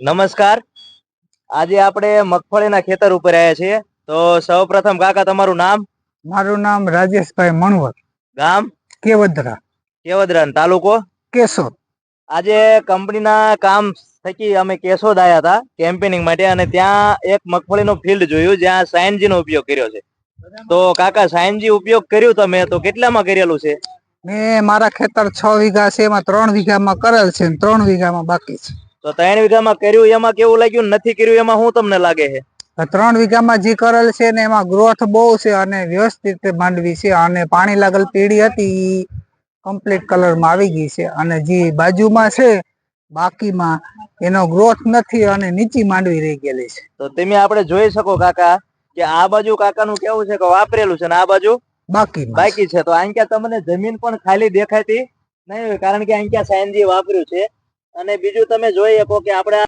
નમસ્કાર. આજે આપણે મગફળીના ખેતર ઉપર આવ્યા છીએ. તો સૌપ્રથમ કાકા તમારું નામ? મારું નામ રાજેશભાઈ મણવર. ગામ? કેવદરા. કેવદરા તાલુકો? કેશોદ. આજે કંપનીના કામ થકી અમે કેશોદ આવ્યા હતા કેમ્પેનિંગ માટે અને ત્યાં એક મગફળીનો ફિલ્ડ જોયું જ્યાં સાયન્સજી નો ઉપયોગ કર્યો છે. તો કાકા સાયનજી ઉપયોગ કર્યું તમે તો કેટલામાં કરેલું છે? મેં મારા ખેતર છ વીઘા છે એમાં ત્રણ વીઘામાં કરેલ છે ત્રણ વીઘામાં બાકી છે. તો ત્રણ વીઘામાં કર્યું એમાં કેવું લાગ્યું? નથી કર્યું એમાં શું તમને લાગે છે? ત્રણ વીઘામાં જે કરેલ છે ને એમાં ગ્રોથ બહુ છે અને વ્યવસ્થિત માંડવી છે અને પાણી લાગેલ પીડી હતી એ કમ્પ્લીટ કલરમાં આવી ગઈ છે. અને જે બાજુમાં છે બાકીમાં એનો ગ્રોથ નથી અને નીચી માંડવી રહી ગયેલી છે. તો તમે આપણે જોઈ શકો કાકા કે આ બાજુ કાકાનું કેવું છે કે વાપરેલું છે ને આ બાજુ? બાકી બાકી છે. તો અહીંયા તમને જમીન પણ ખાલી દેખાતી નહીં કારણ કે અહીંયા સાયન્સજી વાપર્યું છે. અને બીજું તમે જોઈ શકો કે આપણે